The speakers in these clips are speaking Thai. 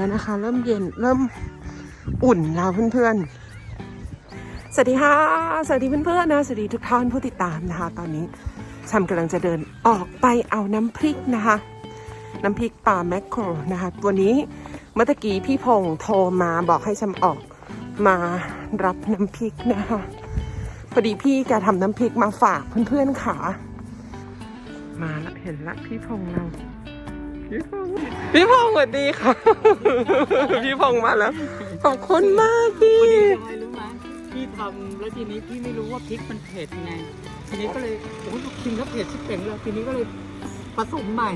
แล้วนะคะ เริ่มเย็นเริ่มอุ่นแล้วเพื่อนๆ สวัสดีค่ะ สวัสดีเพื่อนๆนะ สวัสดีทุกท่านผู้ติดตามนะคะ ตอนนี้ชัมกำลังจะเดินออกไปเอาน้ำพริกนะคะ น้ำพริกปลาแมคโครนะคะ วันนี้เมื่อกี้พี่พงษ์โทรมาบอกให้ชัมออกมารับน้ำพริกนะคะ พอดีพี่แกทำน้ำพริกมาฝากเพื่อนๆค่ะ มาละเห็นละพี่พงษ์เรา พี่พงษ์พี่พงษ์สวัสดีค่ะ พี่พงษ์มาแล้ว ขอบคุณมากพี่วันนี้ทำไมรู้ไหมพี่ทำแล้วทีนี้พี่ไม่รู้ว่าพริกมันเผ็ดไง ทีนี้ก็เลยโอ้ยกินแล้วเผ็ดชิบเป่งเลยทีนี้ก็เลยผสมใหม่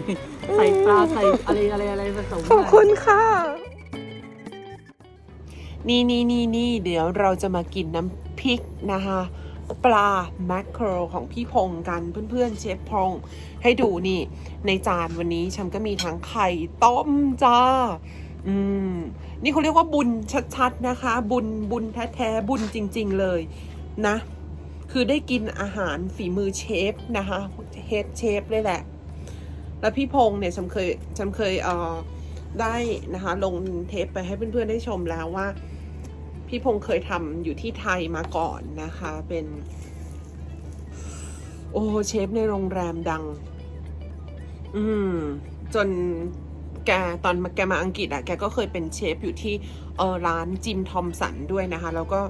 ใส่ปลาใส่อะไรอะไรอะไรผสมใหขอบม่ คุณค่ะ นี่นี่นี่นี่เดี๋ยวเราจะมากินน้ำพริกนะคะ ปลาแมคโครของพี่พงษ์กันเพื่อนๆเชฟพงษ์ให้ดูนี่ ในจานวันนี้ฉันก็มีทั้งไข่ต้มจ้า อืม นี่เขาเรียกว่าบุญชัดๆนะคะ บุญบุญแท้ๆบุญจริง ๆเลยนะ คือได้กินอาหารฝีมือเชฟนะคะเฮดเชฟเลยแหละ แล้วพี่พงษ์เนี่ยฉันเคยฉันเคยเอ่อได้นะคะ ลงเทปไปให้เพื่อนๆได้ชมแล้วว่า พี่พงษ์เคยทำอยู่ที่ไทยมาก่อนนะคะ เป็น โอ้เชฟในโรงแรมดัง อืม จนแกตอนแกมาอังกฤษอะแกก็เคยเป็นเชฟอยู่ที่เออร้านจิมทอมสันด้วยนะคะ แล้วก็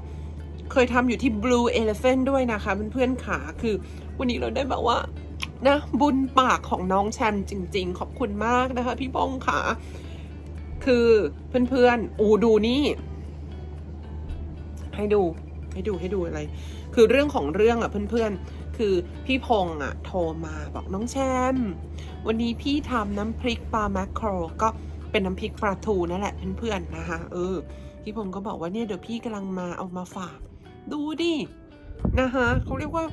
เคยทำอยู่ที่ Blue Elephant ด้วยนะคะเพื่อนๆขาคือวันนี้เราได้แบบว่านะบุญปากของน้องแชมป์จริง ๆ ขอบคุณมากนะคะ พี่บงค่ะ คือเพื่อนๆอูดูนี่ ให้ดูให้ดูให้ดูอะไร คือเรื่องของเรื่องอะเพื่อนๆ คือพี่พงษ์อะโทรมาบอกน้องแชมป์วันนี้พี่ทำน้ำพริกปลาแมคโครก็เป็นน้ำพริกปลาทูนั่นแหละเพื่อนๆนะคะเออพี่พงษ์ก็บอกว่าเนี่ยเดี๋ยวพี่กำลังมาเอามาฝาก ดูดินะคะเขาเรียกว่า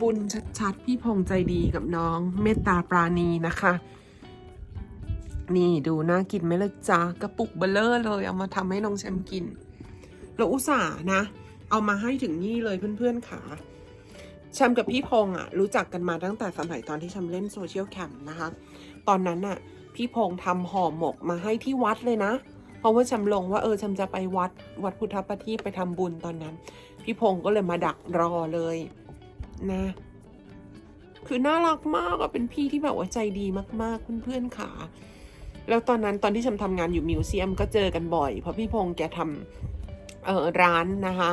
บุญชัดๆ พี่พงษ์ใจดีกับน้องเมตตาปราณีนะคะ นี่ดูน่ากินไหมล่ะจ๊ะกระปุกเบลเลอร์เลยเอามาทำให้น้องแชมป์กิน เราอุตส่าห์นะ เอามาให้ถึงนี่เลยเพื่อนๆค่ะแชมกับพี่พงษ์อะรู้จักกันมาตั้งแต่สมัยตอนที่แชมเล่นโซเชียลแคมป์นะคะ ตอนนั้นอะพี่พงษ์ทำห่อหมกมาให้ที่วัดเลยนะ เพราะว่าแชมลงว่าเออแชมจะไปวัดวัดพุทธประทีปไปทำบุญตอนนั้น พี่พงษ์ก็เลยมาดักรอเลยนะ คือน่ารักมากอะเป็นพี่ที่แบบว่าใจดีมากๆเพื่อนๆค่ะ แล้วตอนนั้นตอนที่ฉันทำงานอยู่มิวเซียมก็เจอกันบ่อย เพราะพี่พงษ์แกทำ ร้านนะคะ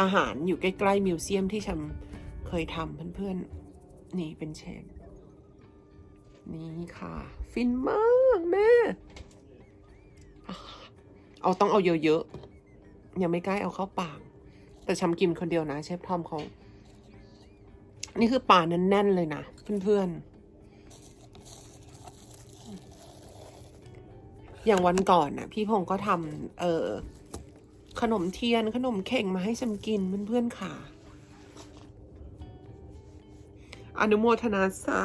อาหารอยู่ใกล้ๆมิวเซียมที่ฉันเคยทำเพื่อนๆ นี่เป็นเชฟนี่ค่ะ ฟินมากแม่ เอาต้องเอาเยอะๆ ยังไม่ใกล้เอาเข้าปาก แต่ชำกินคนเดียวนะเชฟทอมเขานี่คือป่าแน่นๆเลยนะเพื่อนๆอย่างวันก่อนนะพี่พงศ์ก็ทำเออ ขนมเทียนขนมเข่งมาให้ฉันกินเพื่อนๆค่ะ อนุโมทนาสา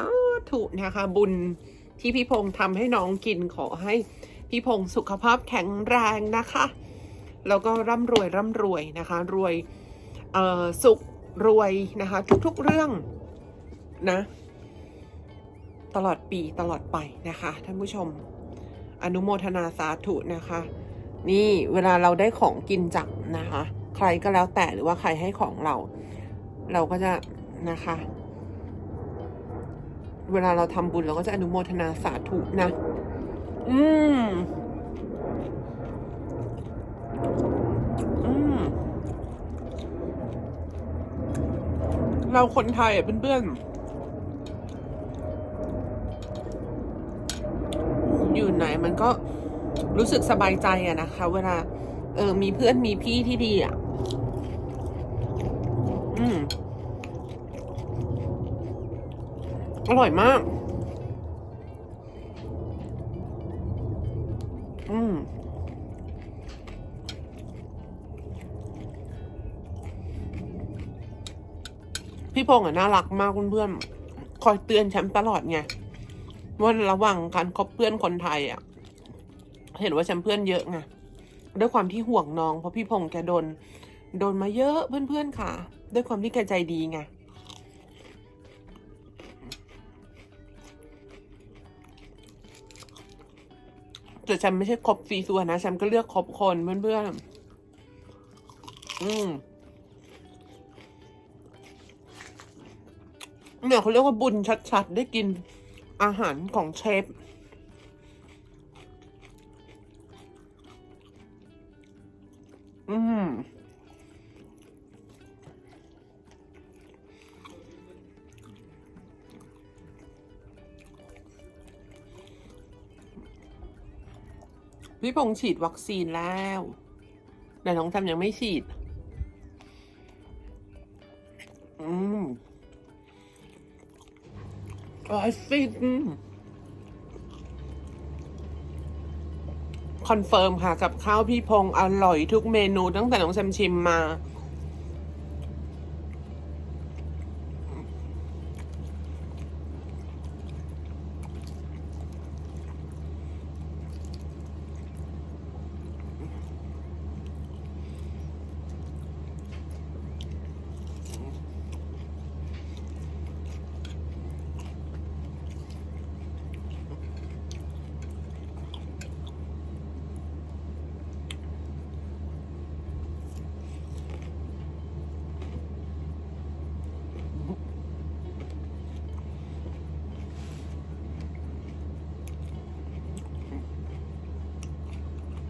ธุนะคะ บุญที่พี่พงศ์ทำให้น้องกินขอให้พี่พงศ์สุขภาพแข็งแรงนะคะ แล้วก็ร่ำรวยร่ำรวยนะคะ รวยสุขรวยนะคะ ทุกๆเรื่องนะ ตลอดปีตลอดไปนะคะ ท่านผู้ชม อนุโมทนาสาธุนะคะ นี่เวลาเราได้ของกินจากนะคะ ใครก็แล้วแต่หรือว่าใครให้ของเรา เราก็จะนะคะ เวลาเราทำบุญเราก็จะอนุโมทนาสาธุนะ อืมอืมเราคนไทยอะเพื่อนๆอยู่ไหนมันก็ รู้สึกสบายใจอะนะคะ เวลา เออ มีเพื่อนมีพี่ที่ดีอะอืมอร่อยมาก อืมพี่พงษ์อะน่ารักมากเพื่อนๆคอยเตือนแชมป์ตลอดไงว่าระว่างการคบเพื่อนคนไทยอะ เห็นว่าแชมเพื่อนเยอะไงด้วยความที่ห่วงน้อง เพราะพี่พงษ์แกโดนโดนมาเยอะเพื่อนๆค่ะ ด้วยความที่แกใจดีไงแต่ฉันไม่ใช่ครบสีส่วนนะฉันก็เลือกคบคนเพื่อนๆอืมเนี่ยเขาเรียกว่าบุญชัดๆ ได้กินอาหารของเชฟ อืมพี่พงษ์ฉีดวัคซีนแล้วแต่น้องทำยังไม่ฉีด อืมอร่อยฟิน อนเฟิร์มค่ะกับข้าวพี่พงษ์อร่อยทุกเมนูตั้งแต่น้องแซมชิมมา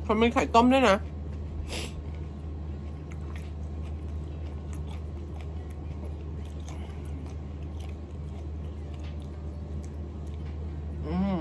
มันเป็นไข่ต้มด้วยนะ อืม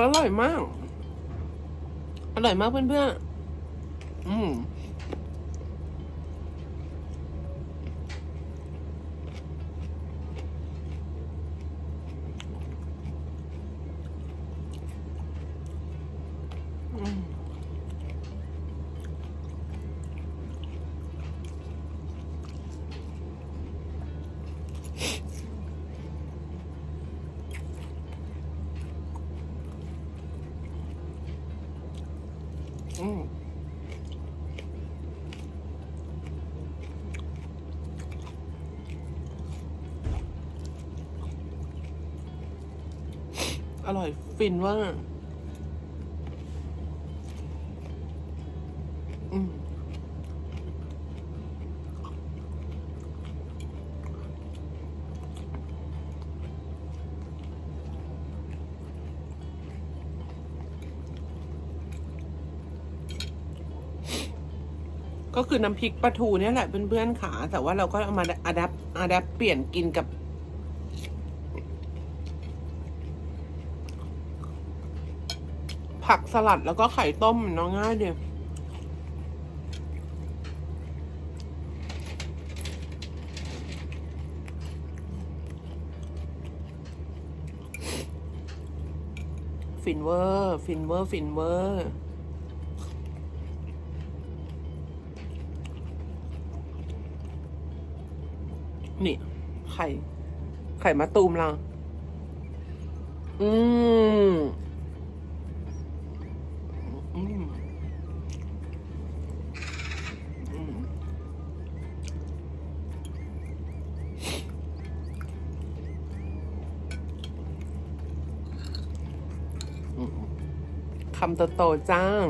อร่อยมาก อร่อยมากเพื่อนๆ อืมอืม อืม อ ร่อยฟินว่าอืมก็คือน้ำพริกปลาทูเนี่ยแหละเพื่อนๆขาแต่ว่าเราก็เอามาอัดับอัดับเปลี่ยนกินกับ ผักสลัดแล้วก็ไข่ต้มเนาะง่ายเดียวฟินเวอร์ ฟินเวอร์ ฟินเวอร์ นี่ ไข่ ไข่มะตูมเราอืมำโตๆจ้าง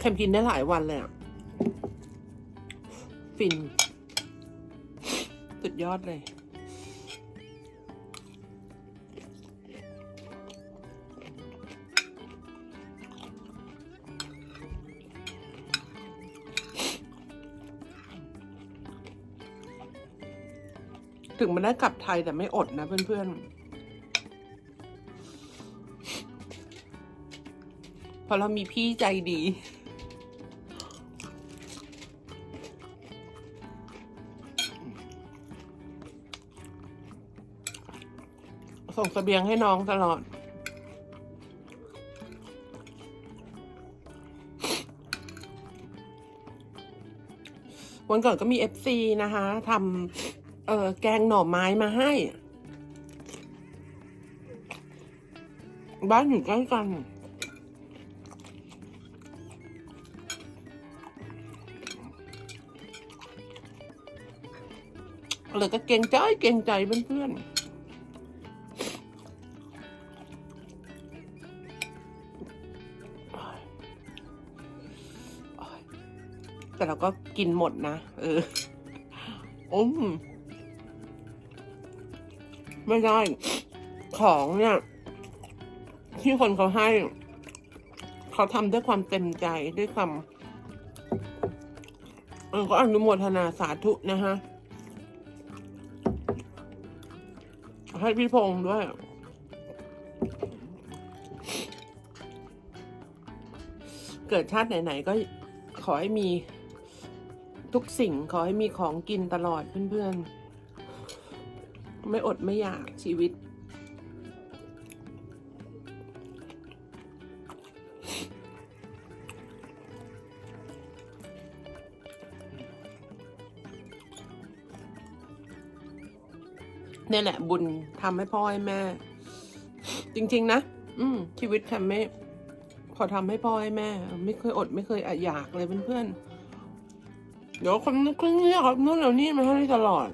เค็มกินได้หลายวันเลยอะฟิน สุดยอดเลย ถึงมันได้กลับไทยแต่ไม่อดนะเพื่อนๆพอเรามีพี่ใจดี ส่งสเสบียงให้น้องตลอดวันก่อนก็มี FC นะคะทำ เออแกงหน่อไม้มาให้ บ้านอยู่ใกล้กัน เลยก็เกรงใจเกรงใจเพื่อนๆแต่เราก็กินหมดนะ เอออืม ไม่ได้ ของเนี่ย ที่คนเขาให้ เขาทำด้วยความเต็มใจด้วยความเออก็อนุโมทนาสาธุนะฮะ ให้พี่พงษ์ด้วยเกิดชาติไหน ๆ ก็ขอให้มีทุกสิ่งขอให้มีของกินตลอดเพื่อน ๆ ไม่อดไม่อยากชีวิต เนี่ยแหละ บุญทำให้พ่อให้แม่ จริง ๆ นะอืม ชีวิตแคมไม่พอทำให้พ่อให้แม่ ไม่เคยอดไม่เคยอยากเลยเพื่อนๆเดี๋ยวคนนึกคนนี้ครับนู่นแล้วนี่มาให้ตลอด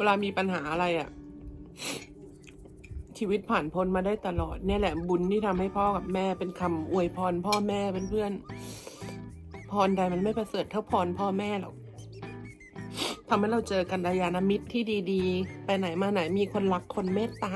เวลามีปัญหาอะไรอะ่ะ ชีวิตผ่านพ้นมาได้ตลอด เนี่ยแหละบุญที่ทำให้พ่อกับแม่เป็นคำอวยพร พ่อแม่เพื่อนๆพรใดมันไม่ประเสริฐเท่าพรพ่อแม่หรอกทำให้เราเจอกันยานามิตรที่ดี ๆ ไปไหนมาไหนมีคนรักคนเมตตา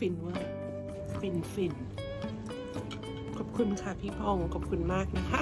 ฟินเวอร์ฟินฟิน ขอบคุณค่ะพี่พองขอบคุณมากนะคะ